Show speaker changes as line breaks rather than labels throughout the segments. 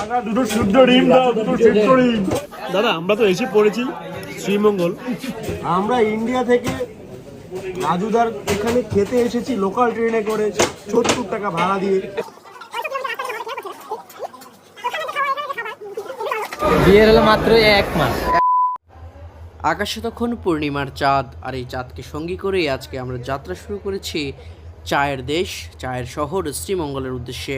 দাদা দুটো শুদ্ধ ডিম দাও দুটো সিদ্ধ ডিম দাদা আমরা তো এসে পড়েছি শ্রীমঙ্গল।
আমরা ইন্ডিয়া থেকে রাজুদার এখানে খেতে এসেছি লোকাল ট্রেনে করে সত্তর টাকা ভাড়া দিয়ে।
বিয়ের হলো মাত্র এক মাস।
আকাশে তখন পূর্ণিমার চাঁদ আর এই চাঁদকে সঙ্গী করেই আজকে আমরা যাত্রা শুরু করেছি চায়ের দেশ চায়ের শহর শ্রীমঙ্গলের উদ্দেশ্যে।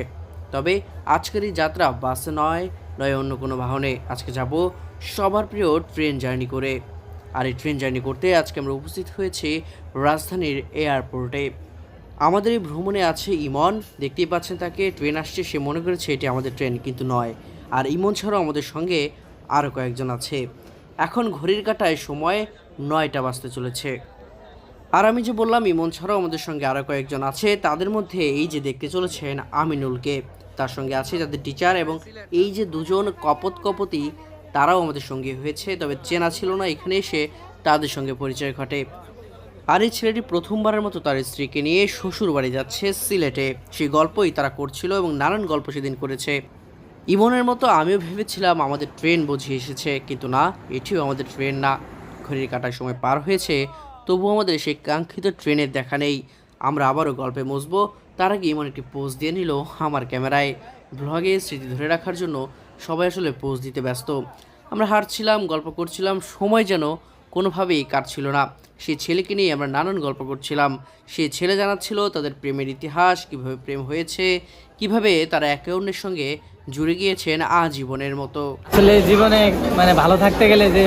তবে আজকের এই যাত্রা বাসে নয় নয় অন্য কোনো বাহনে। আজকে যাব সবার প্রিয় ট্রেন জার্নি করে। আর এই ট্রেন জার্নি করতে আজকে আমরা উপস্থিত হয়েছি রাজধানীর এয়ারপোর্টে। আমাদের এই ভ্রমণে আছে ইমন। দেখতেই পাচ্ছেন তাকে, ট্রেন আসছে, সে মনে করেছে এটি আমাদের ট্রেন, কিন্তু নয়। আর ইমন ছাড়াও আমাদের সঙ্গে আরও কয়েকজন আছে। এখন ঘড়ির কাটায় সময় নয়টা বাজতে চলেছে। আর আমি যে বললাম, ইমন ছাড়াও আমাদের সঙ্গে আরও কয়েকজন আছে। তাদের মধ্যে এই যে দেখতে চলেছেন আমিনুলকে। তার সঙ্গে আছে যাদের টিচার এবং এই যে দুজন কপত কপতি, তারাও আমাদের সঙ্গে হয়েছে, তবে চেনা ছিল না, এখানে এসে তাদের সঙ্গে পরিচয় ঘটে। আর এই ছেলেটি প্রথমবারের মতো তার স্ত্রীকে নিয়ে শ্বশুর বাড়ি যাচ্ছে সিলেটে। সেই গল্পই তারা করছিল এবং নানান গল্প সেদিন করেছে। ইমনের মতো আমিও ভেবেছিলাম আমাদের ট্রেন বুঝিয়ে এসেছে, কিন্তু না, এটিও আমাদের ট্রেন না। ঘড়ির কাটার সময় পার হয়েছে, তবুও আমাদের সেই কাঙ্ক্ষিত ট্রেনের দেখা নেই। আমরা আবারও গল্পে মজবো তার আগে এমন একটি পোজ দিয়ে নিল আমার ক্যামেরায়। ব্লগে স্মৃতি ধরে রাখার জন্য সবাই আসলে পোজ দিতে ব্যস্ত। আমরা হাঁটছিলাম, গল্প করছিলাম, সময় যেন কোনোভাবেই কাটছিল না। সে ছেলেকে নিয়ে আমরা নানান গল্প করছিলাম। সে ছেলে জানাচ্ছিল তাদের প্রেমের ইতিহাস, কীভাবে প্রেম হয়েছে কীভাবে তারা একে অন্যের সঙ্গে জুড়ে গিয়েছেন আজীবনের মতো?
আসলে জীবনে মানে ভালো থাকতে গেলে যে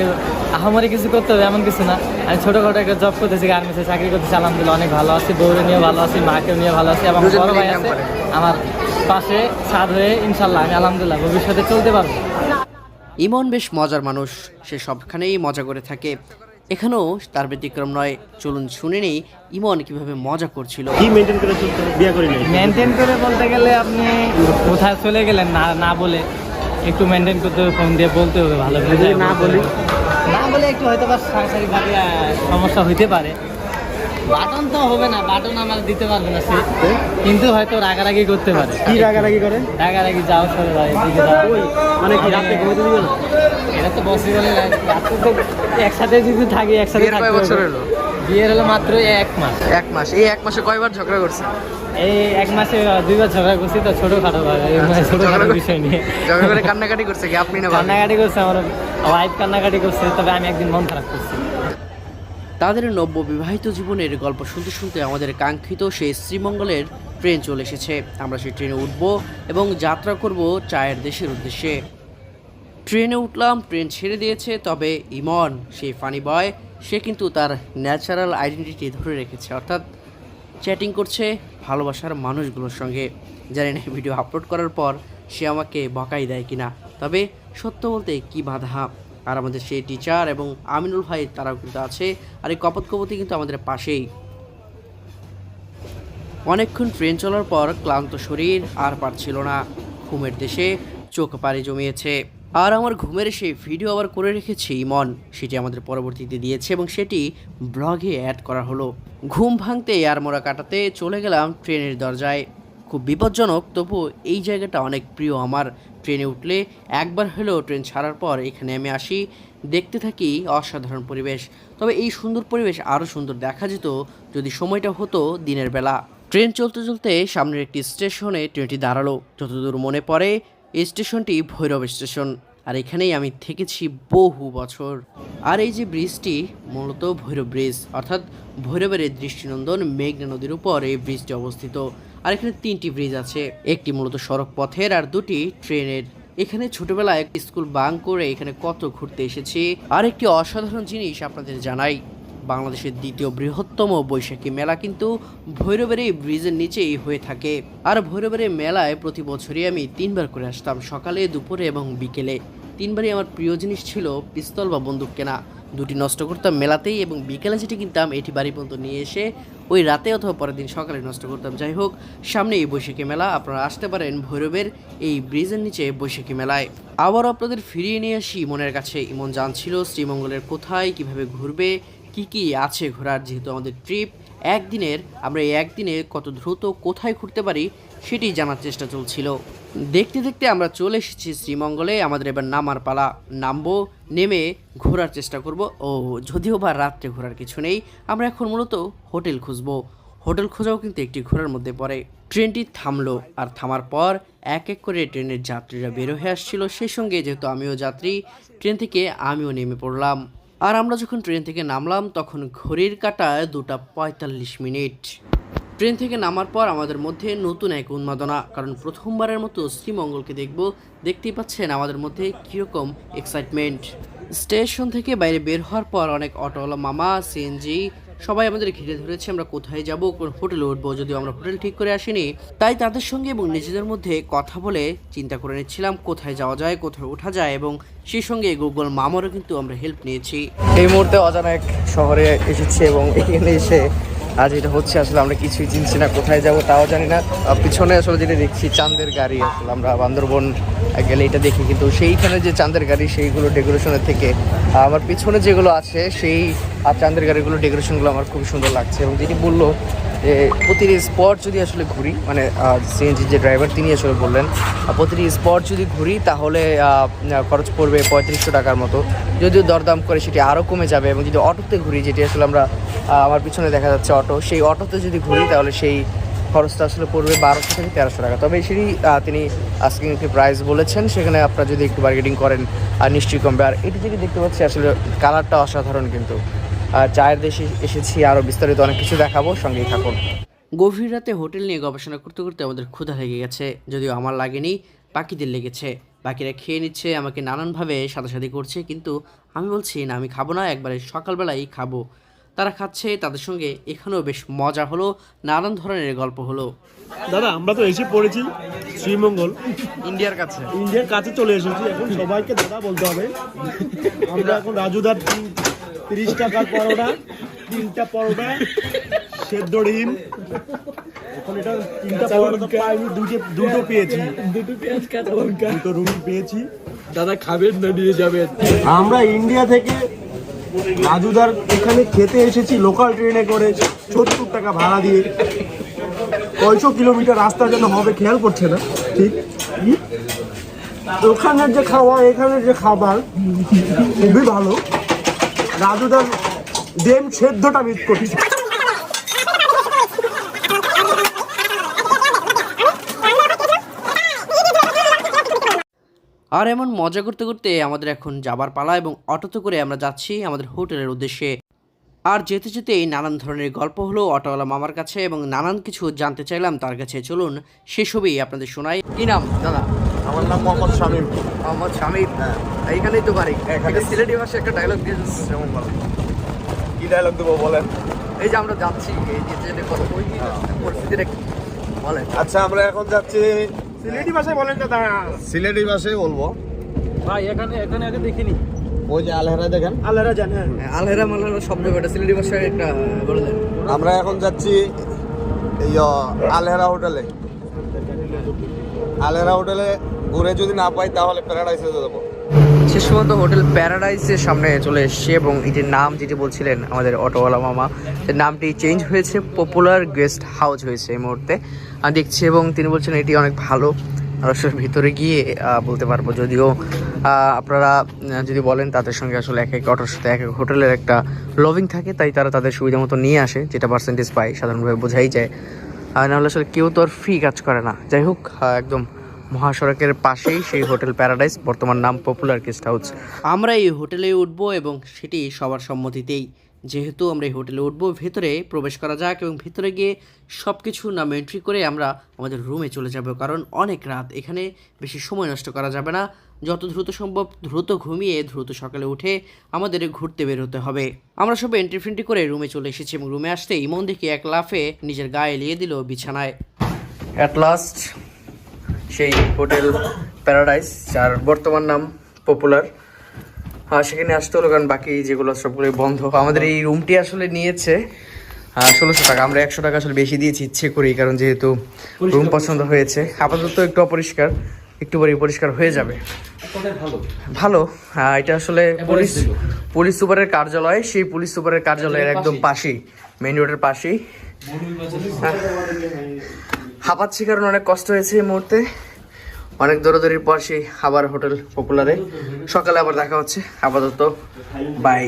আহামরি কিছু করতে হবে এমন কিছু না। আমি ছোটখাটো একটা জব করতেছি গার্মেন্টসে চাকরি করতেছি আলহামদুলিল্লাহ অনেক ভালো আছি বউরে নিয়ে ভালো আছি মাকেও নিয়ে ভালো আছি এবং বড় ভাই আছে। আমার পাশে সাদ হয়ে ইনশাল্লাহ আমি আলহামদুলিল্লাহ ভবিষ্যতে চলতে পারব।
ইমন বেশ মজার মানুষ সে সবখানেই মজা করে থাকে। এখানেও তার ব্যতিক্রম নয়। চলুন শুনে নেই ইমন কীভাবে মজা করছিল।
কি মেনটেন করে বিয়ে করে নেই?
মেনটেন করে বলতে গেলে আপনি কোথায় চলে গেলেন না না বলে একটু মেনটেন করতে হবে ফোন দিয়ে বলতে হবে ভালো করে
না বলি?
না বলে একটু হয়তো বা সাংসারিকভাবে সমস্যা হইতে পারে। বাটন তো হবে না বাটন আমার দিতে পারবে না সে কিন্তু হয়তো রাগারাগি করতে পারে।
কি রাগারাগি করে?
রাগারাগি যাও সরে ভাই দিকে যাও।
মানে কি রাতে ঘুমাতে দিবে না?
এটা তো পসিবল রাত্রে তো একসাথে যদি থাকি একসাথে থাকতে হবে। বিয়ের হলো মাত্র এক মাস।
এক মাস। এই এক মাসে কয়বার ঝগড়া করছে?
এই এক মাসে দুইবার ঝগড়া করছি তো ছোটখাটো ভাবে ছোটখাটো বিষয় নিয়ে।
ঝগড়া করে কান্নাকাটি করছে কি আপনি না
কান্নাকাটি করছে আমার ওয়াইফ কান্নাকাটি করছে তবে আমি একদিন মন খারাপ করছি।
তাদের নব্য বিবাহিত জীবনের গল্প শুনতে শুনতে আমাদের কাঙ্ক্ষিত সেই শ্রীমঙ্গলের ট্রেন চলে এসেছে। আমরা সেই ট্রেনে উঠব এবং যাত্রা করব চায়ের দেশের উদ্দেশ্যে। ট্রেনে উঠলাম, ট্রেন ছেড়ে দিয়েছে, তবে ইমন, সেই ফানি বয়, সে কিন্তু তার ন্যাচারাল আইডেন্টিটি ধরে রেখেছে। অর্থাৎ চ্যাটিং করছে ভালোবাসার মানুষগুলোর সঙ্গে। জানি না, ভিডিও আপলোড করার পর সে আমাকে বকাই দেয় কিনা, তবে সত্য বলতে কি বাধা? আর আমাদের সেই টিচার এবং আমিনুল ভাই তারাও কিন্তু আছে। আর এই কপত কপতি কিন্তু আমাদের পাশেই। অনেকক্ষণ ট্রেন চলার পর ক্লান্ত শরীর আর পারছিল না। ঘুমের দেশে চোখ পাড়ি জমিয়েছে। আর আমার ঘুমের সেই ভিডিও আবার করে রেখেছি ইমন। সেটি আমাদের পরবর্তীতে দিয়েছে এবং সেটি ব্লগে অ্যাড করা হলো। ঘুম ভাঙতে আর মোড়া কাটাতে চলে গেলাম ট্রেনের দরজায়। খুব বিপজ্জনক তবু এই জায়গাটা অনেক প্রিয় আমার। ট্রেনে উঠলে একবার হলেও ট্রেন ছাড়ার পর এখানে আমি আসি। দেখতে থাকি অসাধারণ পরিবেশ। তবে এই সুন্দর পরিবেশ আরও সুন্দর দেখা যেত যদি সময়টা হতো দিনের বেলা। ট্রেন চলতে চলতে সামনের একটি স্টেশনে ট্রেনটি দাঁড়াল। যতদূর মনে পড়ে, এই স্টেশনটি ভৈরব স্টেশন। আর এখানেই আমি থেকেছি বহু বছর। আর এই যে ব্রিজটি, মূলত ভৈরব ব্রিজ, অর্থাৎ ভৈরবের এই দৃষ্টিনন্দন মেঘনা নদীর উপর এই ব্রিজটি অবস্থিত। আর এখানে তিনটি ব্রিজ আছে, একটি মূলত সড়ক পথের আর দুটি ট্রেনের। এখানে ছোটবেলায় স্কুল বাং করে এখানে কত ঘুরতে এসেছি, আর একটি অসাধারণ জিনিস আপনাদের জানাই। বাংলাদেশের দ্বিতীয় বৃহত্তম বৈশাখী মেলা কিন্তু ভৈরবের এই ব্রিজের নিচেই হয়ে থাকে। আর ভৈরবের এই মেলায় প্রতি বছরই আমি তিনবার করে আসতাম, সকালে, দুপুরে এবং বিকেলে। তিনবারই আমার প্রিয় জিনিস ছিল পিস্তল বা বন্দুক কেনা। দুটি নষ্ট করতাম মেলাতেই এবং বিকেলে যেটি কিনতাম, এটি বাড়ি পর্যন্ত নিয়ে এসে ওই রাতে অথবা পরের দিন সকালে নষ্ট করতাম। যাই হোক, সামনে এই বৈশাখী মেলা, আপনারা আসতে পারেন ভৈরবের এই ব্রিজের নিচে বৈশাখী মেলায়। আবার আপনাদের ফিরিয়ে নিয়ে আসি ইমনের কাছে। ইমন জানছিল শ্রীমঙ্গলের কোথায়, কীভাবে ঘুরবে কি কি আছে ঘোরার যেহেতু আমাদের ট্রিপ একদিনের, আমরা এই একদিনে কত দ্রুত কোথায় ঘুরতে পারি সেটি জানার চেষ্টা চলছিল। দেখতে দেখতে আমরা চলে এসেছি শ্রীমঙ্গলে, আমাদের এবার নামার পালা। নামবো, নেমে ঘোরার চেষ্টা করব। ও, যদিও বা রাত্রে ঘোরার কিছু নেই, আমরা এখন মূলত হোটেল খুঁজবো। হোটেল খোঁজাও কিন্তু একটি ঘোরার মধ্যে পড়ে। ট্রেনটি থামলো, আর থামার পর এক এক করে ট্রেনের যাত্রীরা বের হয়ে আসছিল। সেই সঙ্গে যেহেতু আমিও যাত্রী, ট্রেন থেকে আমিও নেমে পড়লাম। আর আমরা যখন ট্রেন থেকে নামলাম, তখন ঘড়ির কাটায় দুটা পঁয়তাল্লিশ মিনিট। ট্রেন থেকে নামার পর আমাদের মধ্যে নতুন এক উন্মাদনা, কারণ প্রথমবারের মতো শ্রীমঙ্গলকে দেখব, দেখতেই পাচ্ছেন আমাদের মধ্যে কীরকম এক্সাইটমেন্ট স্টেশন থেকে বাইরে বের হওয়ার পর অনেক অটোওয়ালা মামা, সিএনজি সবাই আমাদের ঘিরে ধরেছে আমরা কোথায় যাব, কোন হোটেলে উঠবো, যদিও আমরা হোটেল ঠিক করে আসিনি। তাই তাদের সঙ্গে এবং নিজেদের মধ্যে কথা বলে চিন্তা করে নিচ্ছিলাম কোথায় যাওয়া যায়, কোথায় ওঠা যায় এবং সেই সঙ্গে গুগল মামারও কিন্তু আমরা হেল্প নিয়েছি।
এই মুহূর্তে অজানা এক শহরে এসেছি এবং এখানে এসে আজ এটা হচ্ছে আসলে আমরা কিছুই চিনছি না, কোথায় যাব তাও জানি না। পিছনে আসলে যেটা দেখছি, চাঁদের গাড়ি আসলে আমরা বান্দরবন গেলে এটা দেখি, কিন্তু সেইখানে যে চাঁদের গাড়ি, সেইগুলো ডেকোরেশনের থেকে আমার পিছনে যেগুলো আছে, সেই আর চাঁদের গাড়িগুলো ডেকোরেশনগুলো আমার খুব সুন্দর লাগছে। এবং যেটি বলল যে, প্রতিটি স্পট যদি আসলে ঘুরি মানে সিএনজি যে ড্রাইভার তিনি আসলে বললেন প্রতিটি স্পট যদি ঘুরি, তাহলে খরচ পড়বে পঁয়ত্রিশশো টাকার মতো। যদিও দরদাম করে সেটি আরও কমে যাবে, এবং যদি অটোতে ঘুরি, যেটি আসলে আমরা আমার পিছনে দেখা যাচ্ছে অটো। সেই অটোতে যদি ঘুরি তাহলে সেই খরচটা আসলে পড়বে বারোশো থেকে তেরোশো টাকা। তবে আহ, তিনি আস্কিং একটি প্রাইস বলেছেন। সেখানে আপনারা যদি একটু বার্গেটিং করেন আর নিশ্চয়ই কমবে। আর এটি যদি দেখতে পাচ্ছি আসলে কালারটা অসাধারণ কিন্তু। আর চায়ের দেশে এসেছি আরও বিস্তারিত অনেক কিছু দেখাবো। সঙ্গেই থাকুন।
গভীর রাতে হোটেল নিয়ে গবেষণা করতে করতে আমাদের ক্ষুধা লেগে গেছে। যদিও আমার লাগেনি বাকিদের লেগেছে। বাকিরা খেয়ে নিচ্ছে আমাকে নানানভাবে সাদাসাদি করছে। কিন্তু আমি বলছি না আমি খাব না একবারে সকালবেলাই খাব। তারা খাচ্ছে তাদের সঙ্গে এখানেও বেশ মজা হলো নানান ধরনের গল্প হলো।
দাদা আমরা তো এসে পড়েছি শ্রীমঙ্গল।
ইন্ডিয়ার কাছে।
ইন্ডিয়ার কাছে চলে এসেছি। এখন সবাইকে দাদা বলতে হবে আমরা এখন রাজুদার তিন তিরিশ টাকার পরোটা তিনটা পরোটা সেদ্ধ ডিম। এখন এটা তিনটা পরোটা তো পাইনি দুটো দুটো পেয়েছি।
দুটো পেঁয়াজ কাঁচা লঙ্কা।
দুটো রুটি পেয়েছি।
দাদা খাবেন না নিয়ে যাবেন।
আমরা ইন্ডিয়া থেকে রাজুদার এখানে খেতে এসেছি লোকাল ট্রেনে করে সত্তর টাকা ভাড়া দিয়ে। কয়শো কিলোমিটার রাস্তা যেন হবে, খেয়াল করছে না, ঠিক? ওখানের যে খাওয়া, এখানের যে খাবার, খুবই ভালো। রাজুদার ডেম সেদ্ধটা মিস করছি।
আর এমন মজা করতে করতে আমাদের এখন যাবার পালা এবং অটোতে করে আমরা যাচ্ছি আমাদের হোটেলের উদ্দেশ্যে। আর যেতে যেতে নানান ধরনের গল্প হলো অটোওয়ালা মামার কাছে এবং নানান কিছু জানতে চাইলাম তার কাছে। চলুন সেসবই আপনাদের শোনাই।
কি নাম? দাদা।
আমার নাম মোহাম্মদ শামীম।
মোহাম্মদ শামিদ এইখানেই তো বাড়ি। এখানে সিলেটি ভাষায় একটা ডায়লগ দিয়ে যেমন বলো
কি ডায়লগ দেবো বলেন?
এই যে আমরা যাচ্ছি এই যে পরিস্থিতিটা কি? বলেন।
আচ্ছা আমরা এখন যাচ্ছি সিলেটি ভাষায় বলেন দাদা সিলেটি ভাষায় বলব।
ভাই এখানে এখানে আগে দেখিনি।
ওই যে আলহেরা দেখেন। আলহেরা জান হ্যাঁ
আলহেরা মালহেরা শব্দ কটা সিলেটি ভাষায় একটা বলে দেন।
আমরা এখন যাচ্ছি আলহেরা হোটেলে। আলহেরা হোটেলে ঘুরে যদি না পাই তাহলে প্যারাডাইসে যাব।
শেষ পর্যন্ত হোটেল প্যারাডাইসের সামনে চলে এসেছি এবং এটির নাম যেটি বলছিলেন আমাদের অটোওয়ালা মামা নামটি চেঞ্জ হয়েছে পপুলার গেস্ট হাউস হয়েছে এই মুহূর্তে। দেখছি এবং তিনি বলছেন এটি অনেক ভালো। আসলে ভিতরে গিয়ে বলতে পারব যদিও আপনারা যদি বলেন তাদের সঙ্গে আসলে এক এক অটোর সাথে এক এক হোটেলের একটা লভিং থাকে, তাই তারা তাদের সুবিধা মতো নিয়ে আসে, যেটা পার্সেন্টেজ পায়, সাধারণভাবে বোঝাই যায়। আর নাহলে আসলে কেউ তো আর ফ্রি কাজ করে না। যাই হোক একদম মহাসড়কের পাশেই সেই হোটেল প্যারাডাইস বর্তমান নাম পপুলার গেস্ট হাউস।
আমরা এই হোটেলে উঠব এবং সেটি সবার সম্মতিতেই। যেহেতু আমরা এই হোটেলে উঠব ভেতরে প্রবেশ করা যাক এবং ভেতরে গিয়ে সব কিছু নাম এন্ট্রি করে আমরা আমাদের রুমে চলে যাব কারণ অনেক রাত। এখানে বেশি সময় নষ্ট করা যাবে না। যত দ্রুত সম্ভব দ্রুত ঘুমিয়ে দ্রুত সকালে উঠে আমাদের ঘুরতে বের হতে হবে। আমরা সব এন্ট্রি ফেন্ট্রি করে রুমে চলে এসেছি এবং রুমে আসতেই মন দেখি এক লাফে নিজের গায়ে এলিয়ে দিল বিছানায়।
অ্যাট লাস্ট সেই হোটেল প্যারাডাইস যার বর্তমান নাম পপুলার। আর সেখানে আসতে হলো কারণ বাকি যেগুলো সবগুলোই বন্ধ। আমাদের এই রুমটি আসলে নিয়েছে ষোলোশো টাকা। আমরা একশো টাকা আসলে বেশি দিয়েছি ইচ্ছে করি কারণ যেহেতু রুম পছন্দ হয়েছে। আপাতত একটু অপরিষ্কার একটু পরে পরিষ্কার হয়ে যাবে। ভালো? এটা আসলে পুলিশ পুলিশ সুপারের কার্যালয়। সেই পুলিশ সুপারের কার্যালয়ের একদম পাশেই। মেইন রোডের পাশেই। হাঁপাচ্ছি কারণ অনেক কষ্ট হয়েছে এই মুহূর্তে। অনেক দৌড়াদৌড়ির পর সেই হাবার হোটেল পপুলারে। সকালে আবার দেখা হচ্ছে। আপাতত বাই